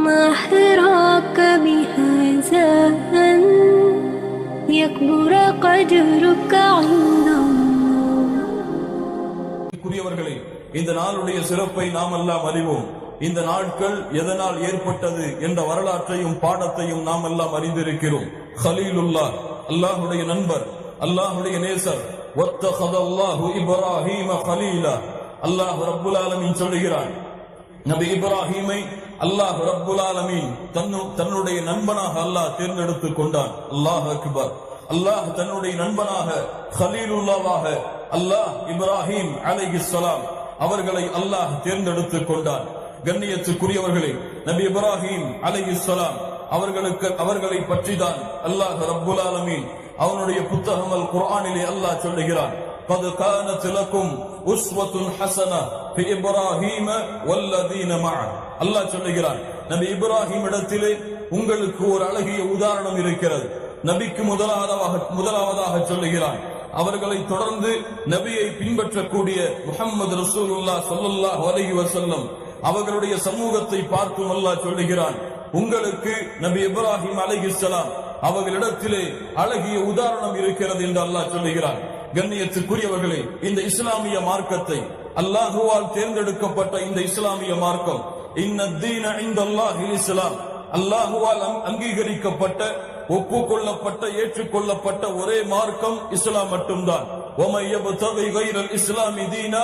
ما حراك بهذا أن يكبر قدرك عند الله குறியவர்களே இந்த நாளுடைய சிறப்பை நாம் எல்லாம் அறிவோம் இந்த நாட்கள் எதனால் ஏற்பட்டது என்ற வரலாற்றையும் பாடத்தையும் நாம் எல்லாம் அறிந்திருக்கிறோம் ஹலீலுல்லா அல்லாஹுடைய நண்பர் அல்லாஹுடைய நேசர் وَاتَّخَذَ اللَّهُ إِبْرَاهِيمَ خَلِيلًا அல்லாஹ் ரப்புல் ஆலமீன் சொல்லுகிறான் நபி இப்ராஹீமை அல்லாஹ் ரப்புல் ஆலமீன் தன்னு- தன்னுடைய நண்பனாக அல்லாஹ் தேர்ந்தெடுத்துக் கொண்டான். அல்லாஹ் அக்பர். அல்லாஹ் தன்னுடைய நண்பனாக ஹலீலுல்லாவாக அல்லாஹ் இப்ராஹிம் அலைஹிஸ்ஸலாம் அவர்களை அல்லாஹ் தேர்ந்தெடுத்துக் கொண்டான். கண்ணியத்துக்குரியவர்களே நபி இப்ராஹிம் அலைஹிஸ்ஸலாம் அவர்களுக்கு அவர்களை பற்றிதான் அல்லாஹ் ரப்புல் ஆலமீன் அவனுடைய புத்தகம் அல் குரானிலே அல்லாஹ் சொல்லுகிறான். قد كانت لكم أسوة حسنة في إبراهيم والذين معه அல்லாஹ் சொல்லுகிறான் நபி இப்ராஹிம் இடத்திலே உங்களுக்கு ஒரு அழகிய உதாரணம் இருக்கிறது நபிக்கு முதலாவதாக முதலாவதாக சொல்லுகிறான் அவர்களை தொடர்ந்து நபியை பின்பற்றக்கூடிய முஹம்மது ரசூலுல்லா ஸல்லல்லாஹு அலைஹி வஸல்லம் அவர்களுடைய சமூகத்தை பார்த்தும் அல்லாஹ் சொல்லுகிறான் உங்களுக்கு நபி இப்ராஹிம் அலைஹிஸ்ஸலாம் அவர்களிடத்திலே அழகிய உதாரணம் இருக்கிறது என்று அல்லாஹ் சொல்லுகிறான் கண்ணியத்துக்குரியவர்களே இந்த இஸ்லாமிய மார்க்கத்தை அல்லாஹுவால் தேர்ந்தெடுக்கப்பட்ட இந்த இஸ்லாமிய மார்க்கம் இஸ்லாம். அல்லாஹுவால் அங்கீகரிக்கப்பட்ட ஒப்புக்கொள்ளப்பட்ட ஏற்றுக்கொள்ளப்பட்ட ஒரே மார்க்கம் இஸ்லாம் மட்டும்தான். இஸ்லாமி தீனா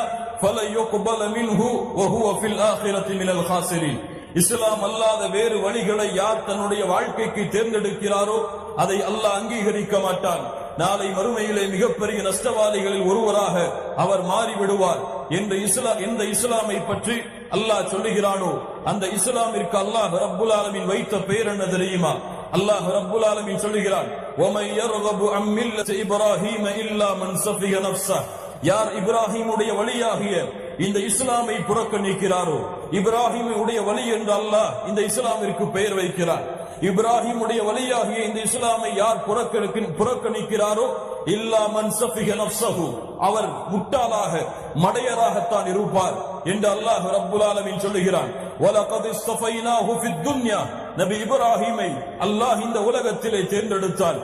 இஸ்லாம் அல்லாத வேறு வழிகளை யார் தன்னுடைய வாழ்க்கைக்கு தேர்ந்தெடுக்கிறாரோ அதை அல்லாஹ் அங்கீகரிக்க மாட்டான். நாளை மறுமையிலே மிகப்பெரிய நஷ்டவாதிகளில் ஒருவராக அவர் மாறிவிடுவார். என்று இஸ்லா எந்த இஸ்லாமை பற்றி அல்லாஹ் சொல்லுகிறானோ அந்த இஸ்லாமிற்கு அல்லாஹ் ரப்புல் ஆலமின் வைத்த பெயர் என்ன தெரியுமா? அல்லாஹ் ரப்புல் ஆலமின் சொல்லுகிறான் ஒமை யர்கபு அம்மில்லத இப்ராஹீம இல்லா மன் யார் இப்ராஹிமுடைய வழியாகிய இந்த இஸ்லாமை புறக்கணிக்கிறாரோ இப்ராஹிமுடைய வழி என்று அல்லாஹ் இந்த இஸ்லாமிற்கு பெயர் வைக்கிறார். இப்ராஹிமுடைய வழியாகிய இந்த இஸ்லாமை யார் புறக்கணிக்கிறாரோ? இல்லா இல்லாமன் அவர் முட்டாளாக மடையராகத்தான் இருப்பார் என்று அல்லாஹ் ரப்புல் ஆலமின் சொல்லுகிறான். நபி இப்ராஹிமை அல்லாஹ் இந்த உலகத்திலே தேர்ந்தெடுத்தார்.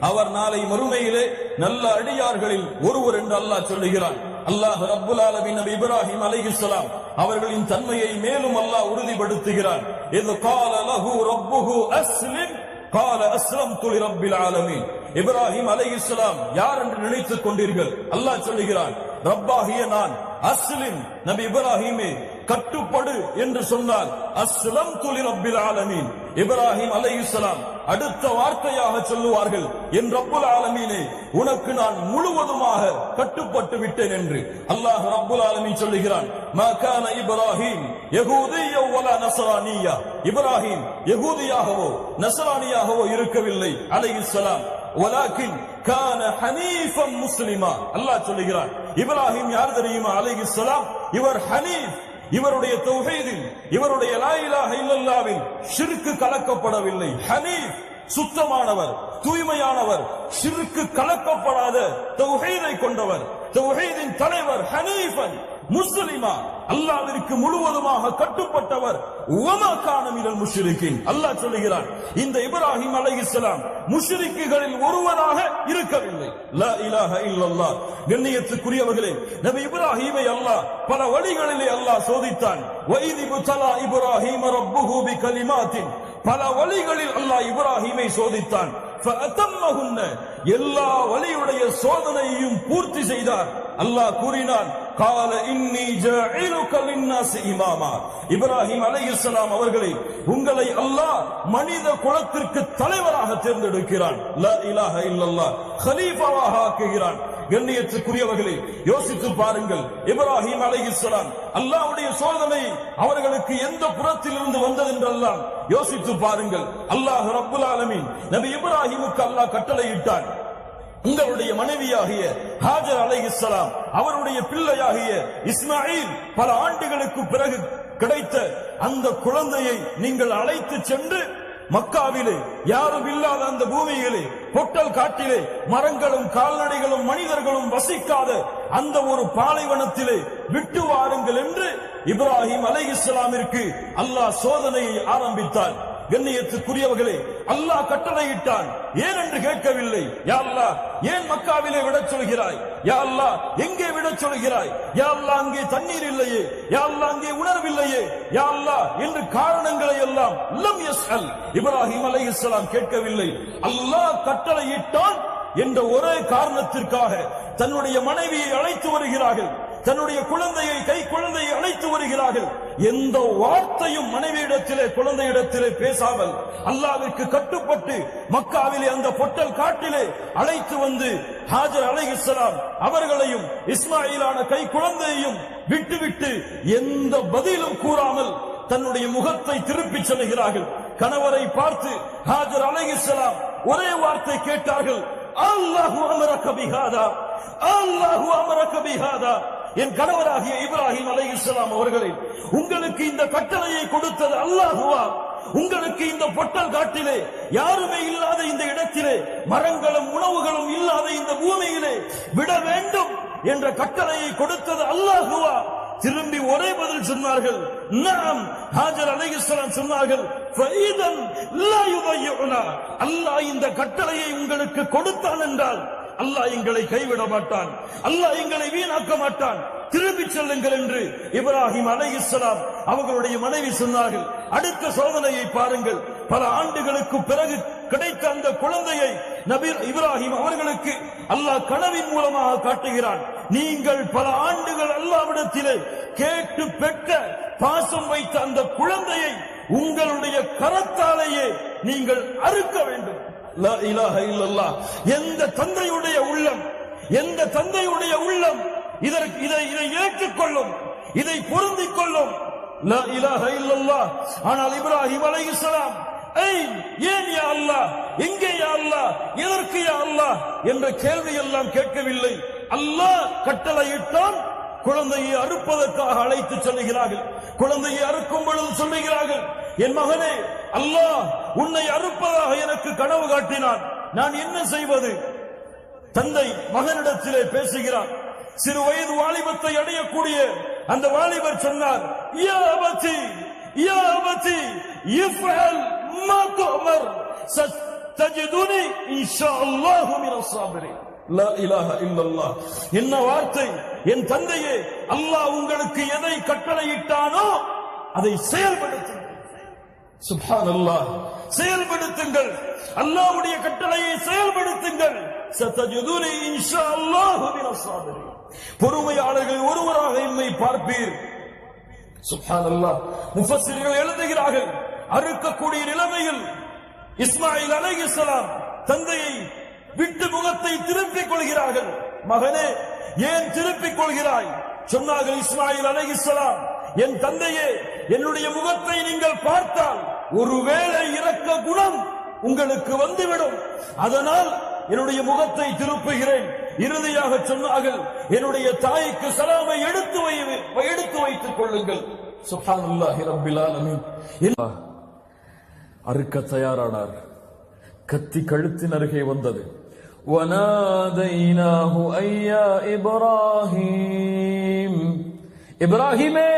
அவர் நாளை மறுமையிலே நல்ல அடியார்களில் ஒருவர் என்று அல்லாஹ் சொல்லுகிறான். அல்லாஹ் ரப்புல் ஆலமின் நபி இப்ராஹிம் அலைஹிஸ்ஸலாம் அவர்களின் தன்மையை மேலும் அல்லாஹ் உறுதிப்படுத்துகிறான். இது கால லஹு ரப்புஹு அஸ்லிம் கால அஸ்லம்து லிரப்பில் ஆலமீன். இப்ராஹிம் அலைஹிஸ்ஸலாம் யார் என்று நினைத்துக் கொண்டீர்கள்? அல்லாஹ் சொல்லுகிறான் ரப்பாகிய நான் அஸ்லிம் நபி இப்ராஹிமே கட்டுப்படு என்று சொன்னால் அஸ்லம் துளி ரப்பில் ஆலமீன். இப்ராஹிம் அலைஹிஸ்ஸலாம் அடுத்த வார்த்தையாக சொல்லுவார்கள் என் ரப்புல் ஆலமீனே உனக்கு நான் முழுவதுமாக கட்டுப்பட்டு விட்டேன் என்று. அல்லாஹ் ரப்புல் ஆலமீன் சொல்லுகிறான் மா இப்ராஹிம் யகூதிய வலா இப்ராஹிம் யகூதியாகவோ நஸ்ரானியாகவோ இருக்கவில்லை அலைஹிஸ்ஸலாம் வலாக்கின் கான ஹனீஃபம் முஸ்லிமா. அல்லாஹ் சொல்லுகிறான் இப்ராஹிம் யார் தெரியுமா? அலைஹிஸ்ஸலாம் இவர் ஹனீஃப். இவருடைய தௌஹீதில் இவருடைய லாயிலா இல்லல்லாவில் சிறுக்கு கலக்கப்படவில்லை. ஹனீஃப் சுத்தமானவர் தூய்மையானவர் சிறுக்கு கலக்கப்படாத தௌஹீதை கொண்டவர். தௌஹீதின் தலைவர் ஹனீஃபன் முஸ்லிமா அல்லாவிற்கு முழுவதுமாக கட்டுப்பட்டவர். உவமா முஷ்ரிக்கின் அல்லாஹ் சொல்லுகிறார் இந்த இப்ராஹிம் அலைஹிஸ்ஸலாம் முஷ்ரிக்குகளில் ஒருவராக இருக்கவில்லை. லா இலாஹ இல்லல்லா கண்ணியத்துக்குரியவர்களே நபி இப்ராஹிமை அல்லாஹ் பல வழிகளிலே அல்லாஹ் சோதித்தான். வைதி புத்தலா இப்ராஹிம ரப்புஹு பி கலிமாத்தின் பல வழிகளில் அல்லாஹ் இப்ராஹிமை சோதித்தான். எல்லா வழியுடைய சோதனையையும் பூர்த்தி செய்தார். அல்லாஹ் கூறினான் கால இன்னி ஜாயிலுக லின்னாசி இமாமா இப்ராஹிம் அலைஹிஸ்ஸலாம் அவர்களை உங்களை அல்லாஹ் மனித குலத்திற்கு தலைவராக தேர்ந்தெடுக்கிறான். லா இலாஹ இல்லல்லாஹ். கலீஃபாவாக ஆக்குகிறான். கண்ணியத்துக்குரியவர்களே யோசித்து பாருங்கள். இப்ராஹிம் அலைஹிஸ்ஸலாம் அல்லாஹ்வுடைய சோதனை அவர்களுக்கு எந்த புறத்தில் இருந்து வந்ததென்றெல்லாம் யோசித்து பாருங்கள். அல்லாஹ் ரப்புல் ஆலமீன் நபி இப்ராஹிமுக்கு அல்லாஹ் கட்டளையிட்டான். உங்களுடைய மனைவியாகிய ஹாஜர் அலைஹிஸ்ஸலாம் அவருடைய பிள்ளையாகிய இஸ்மாயில் பல ஆண்டுகளுக்கு பிறகு கிடைத்த அந்த குழந்தையை நீங்கள் அழைத்து சென்று மக்காவிலே யாரும் இல்லாத அந்த பூமியிலே பொட்டல் காட்டிலே மரங்களும் கால்நடைகளும் மனிதர்களும் வசிக்காத அந்த ஒரு பாலைவனத்திலே விட்டு வாருங்கள் என்று இப்ராஹிம் அலை இஸ்லாமிற்கு அல்லாஹ் சோதனையை ஆரம்பித்தார். கண்ணியத்துக்குரியவர்களே அல்லாஹ் கட்டளையிட்டான். ஏன் என்று கேட்கவில்லை? யா அல்லாஹ் ஏன் மக்காவிலே விடச் சொல்கிறாய்? யா அல்லா எங்கே விடச் சொல்கிறாய்? யா அங்கே தண்ணீர் இல்லையே. யா அங்கே உணர்வில்லையே யா அல்லாஹ் என்று காரணங்களை எல்லாம் லம் யஸ்அல். இப்ராஹிம் அலைஹிஸ்ஸலாம் கேட்கவில்லை. அல்லாஹ் கட்டளையிட்டான் என்ற ஒரே காரணத்திற்காக தன்னுடைய மனைவியை அழைத்து வருகிறார்கள். தன்னுடைய குழந்தையை கை குழந்தையை அழைத்து வருகிறார்கள். எந்த வார்த்தையும் மனைவியிடத்திலே குழந்தையிடத்திலே பேசாமல் அல்லாவிற்கு கட்டுப்பட்டு மக்காவிலே அந்த பொட்டல் காட்டிலே அழைத்து வந்து ஹாஜர் அலைஹிஸ்ஸலாம் அவர்களையும் இஸ்மாயிலான கை குழந்தையையும் விட்டுவிட்டு எந்த பதிலும் கூறாமல் தன்னுடைய முகத்தை திருப்பி செல்கிறார்கள். கணவரை பார்த்து ஹாஜர் அலைஹிஸ்ஸலாம் ஒரே வார்த்தை கேட்டார்கள் அல்லாஹு அமரக்க பிஹாதா அல்லாஹு அமரக்க பிஹாதா. என் கணவராகிய இப்ராஹிம் அலைஹிஸ்ஸலாம் அவர்களே உங்களுக்கு இந்த கட்டளையை கொடுத்தது அல்லாஹுவா. உங்களுக்கு இந்த பொட்டல் காட்டிலே யாருமே இல்லாத இந்த இடத்திலே மரங்களும் உணவுகளும் இல்லாத இந்த பூமியிலே விட வேண்டும் என்ற கட்டளையை கொடுத்தது அல்லாஹுவா. திரும்பி ஒரே பதில் சொன்னார்கள் நாம் ஹாஜர் அலைஹிஸ்ஸலாம் சொன்னார்கள் ஃபைதன் லா யுதையுனா அல்லாஹ் இந்த கட்டளையை உங்களுக்கு கொடுத்தான் என்றால் அல்லாஹ் எங்களை கைவிட மாட்டான். அல்லாஹ் எங்களை வீணாக்க மாட்டான். திரும்பி செல்லுங்கள் என்று இப்ராஹிம் அலைஹிஸ்ஸலாம் அவர்களுடைய மனைவி சொன்னார்கள். அடுத்த சோதனையை பாருங்கள். பல ஆண்டுகளுக்கு பிறகு கிடைத்த அந்த குழந்தையை நபி இப்ராஹிம் அவர்களுக்கு அல்லாஹ் கனவின் மூலமாக காட்டுகிறான். நீங்கள் பல ஆண்டுகள் அல்லாவிடத்திலே கேட்டு பெற்ற பாசம் வைத்த அந்த குழந்தையை உங்களுடைய கரத்தாலேயே நீங்கள் அறுக்க வேண்டும். எந்த தந்தையுடைய உள்ளம் எந்த தந்தையுடைய உள்ளம் இதற்கு இதை இதை ஏற்றுக்கொள்ளும் இதை பொருந்திக் கொள்ளும் ஆனால் இப்ராஹிம் அலை இஸ்லாம் ஏன் யா அல்லாஹ்? எங்கே யா அல்லாஹ்? எதற்கு யா என்ற கேள்வி எல்லாம் கேட்கவில்லை. அல்லாஹ் கட்டளையிட்டான் குழந்தையை அறுப்பதற்காக அழைத்து சொல்லுகிறார்கள் குழந்தையை அறுக்கும் பொழுது சொல்லுகிறார்கள் என் மகனே அல்லாஹ் உன்னை அறுப்பதாக எனக்கு கனவு காட்டினான். நான் என்ன செய்வது? தந்தை மகனிடத்திலே பேசுகிறார். சிறு வயது வாலிபத்தை அடையக்கூடிய அந்த வாலிபர் சொன்னார் என்ன வார்த்தை? என் தந்தையே அல்லாஹ் உங்களுக்கு எதை கட்டளையிட்டானோ அதை சுபான் அல்லாஹ் செயல்படுத்துங்கள். அல்லாஹ்வுடைய கட்டளையை செயல்படுத்துங்கள். சத்தஜுதுனி இன்ஷாஅல்லாஹு மினஸ் சாபிரின். பொறுமையாளர்கள் ஒருவராக என்னை பார்ப்பீர். சுப்ஹானல்லாஹ் முஃபஸ்ஸிர்கள் எழுதுகிறார்கள் அறுக்கக்கூடிய நிலைமையில் இஸ்மாயில் அலைஹிஸ்ஸலாம் தந்தையை விட்டு முகத்தை திருப்பிக் கொள்கிறார்கள். மகனே ஏன் திருப்பிக் கொள்கிறாய்? சொன்னார்கள் இஸ்மாயில் அலைஹிஸ்ஸலாம் என் தந்தையே என்னுடைய முகத்தை நீங்கள் பார்த்தால் ஒருவேளை இறக்க குணம் உங்களுக்கு வந்துவிடும். அதனால் என்னுடைய முகத்தை திருப்புகிறேன். இறுதியாக சொன்னார்கள் என்னுடைய தாய்க்கு சலாமை எடுத்து எடுத்து வைத்துக் கொள்ளுங்கள். சுபானுல்லாஹி ரப்பில் ஆலமீன். அறுக்க தயாரானார். கத்தி கழுத்தின் அருகே வந்தது. வனாதைனாஹு ஐயா இப்ராஹிம். இப்ராஹிமே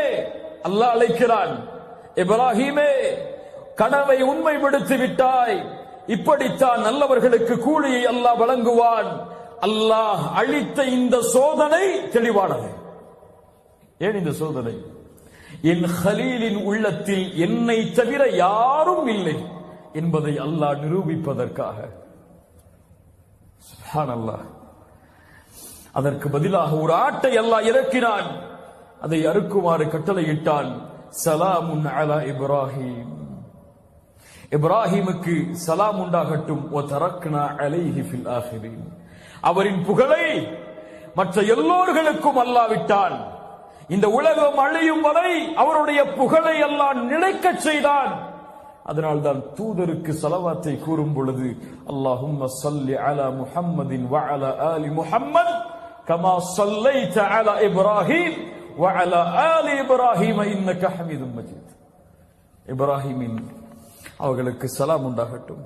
அல்லாஹ் அழைக்கிறான். இப்ராஹிமே கனவை உண்மைப்படுத்தி விட்டாய். இப்படித்தான் நல்லவர்களுக்கு கூலியை அல்லாஹ் வழங்குவான். அல்லாஹ் அளித்த இந்த சோதனை தெளிவானது. ஏன் இந்த சோதனை? என் ஹலீலின் உள்ளத்தில் என்னை தவிர யாரும் இல்லை என்பதை அல்லாஹ் நிரூபிப்பதற்காக. அதற்கு பதிலாக ஒரு ஆட்டை அல்லாஹ் இறக்கினான். அதை அறுக்குமாறு கட்டளையிட்டான். சலாமுன் அலா இப்ராஹிம். இப்ராஹிமுக்கு சலாம் உண்டாகட்டும். "வ தரக்னா அலைஹி ஃபில் அவரின் புகழை மற்ற எல்லோர்களுக்கும் அல்லாவிட்டான் இந்த உலகம் அழியும் வரை அவருடைய புகழை எல்லாம் நிலைக்கச் செய்தான். அதனால் தான் தூதருக்கு சலவாத்தை கூறும் பொழுது அல்லாஹும் அலா முஹம்மதின் வ அலா ஆலி முஹம்மத் கமா ஸல்லைத அலா இப்ராஹிம் அலா ஆலி இப்ராஹிம் இன்னக ஹமீதும் மஜீத். இப்ராஹிமின் அவர்களுக்கு சலாம் உண்டாகட்டும்.